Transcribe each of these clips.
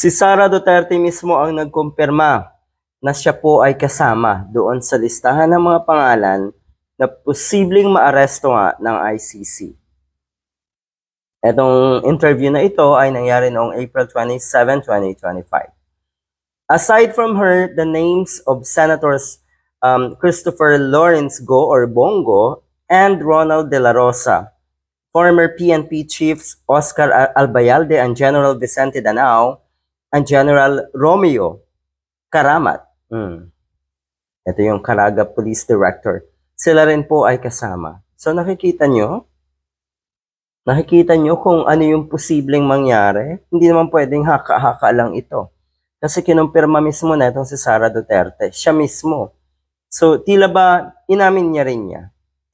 Si Sara Duterte mismo ang nagkumpirma na siya po ay kasama doon sa listahan ng mga pangalan na posibleng maaresto nga ng ICC. Etong interview na ito ay nangyari noong April 27, 2025. Aside from her, the names of Senators um, Christopher Lawrence Go or Bongo and Ronald De La Rosa, former PNP chiefs Oscar Al- Albayalde and General Vicente Danao, and General Romeo Karamat. Hmm. Ito yung Caraga Police Director. Sila rin po ay kasama. So nakikita nyo? Nakikita nyo kung ano yung posibleng mangyari? Hindi naman pwedeng haka-haka lang ito. Kasi kinumpirma mismo na itong si Sara Duterte. Siya mismo. So, tila ba inamin niya rin niya?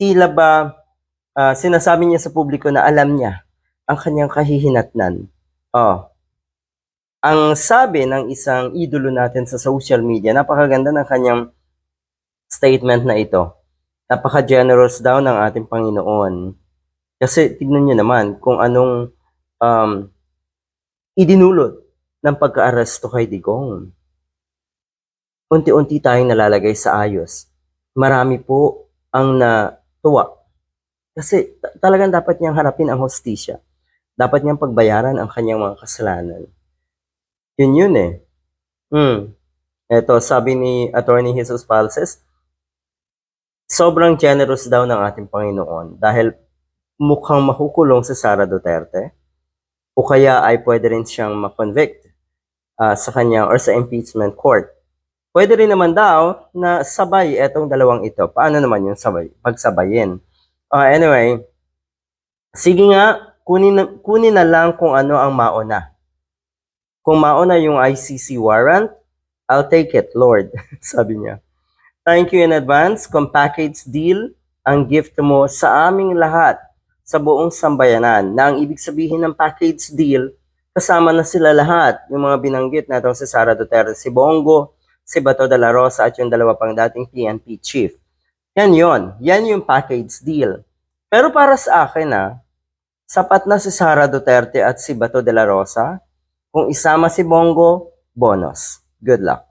Tila ba ah, sinasabi niya sa publiko na alam niya ang kanyang kahihinatnan? Oh. Ang sabi ng isang idolo natin sa social media, napakaganda ng kanyang statement na ito. Napaka-generous daw ng ating Panginoon. Kasi tignan niyo naman kung anong um, idinulot ng pagka-aresto kay Digong. Unti-unti tayong nalalagay sa ayos. Marami po ang natuwa. Kasi ta- talagang dapat niyang harapin ang hostisya. Dapat niyang pagbayaran ang kanyang mga kasalanan. Yun yun eh. Hmm. Ito, sabi ni Attorney Jesus Palces, sobrang generous daw ng ating Panginoon dahil mukhang makukulong si Sara Duterte o kaya ay pwede rin siyang makonvict ah, sa kanya or sa impeachment court. Pwede rin naman daw na sabay etong dalawang ito. Paano naman yung sabay? Pagsabayin. Ah, anyway, sige nga, kunin na, kunin na lang kung ano ang mauna. Kung mauna yung ICC warrant, I'll take it, Lord, sabi niya. Thank you in advance kung package deal ang gift mo sa aming lahat sa buong sambayanan. Na ang ibig sabihin ng package deal, kasama na sila lahat. Yung mga binanggit na si Sara Duterte, si Bongo, si Bato de la Rosa at yung dalawa pang dating PNP chief. Yan yon, Yan yung package deal. Pero para sa akin na, sapat na si Sara Duterte at si Bato de la Rosa. Kung isama si Bongo, bonus. Good luck.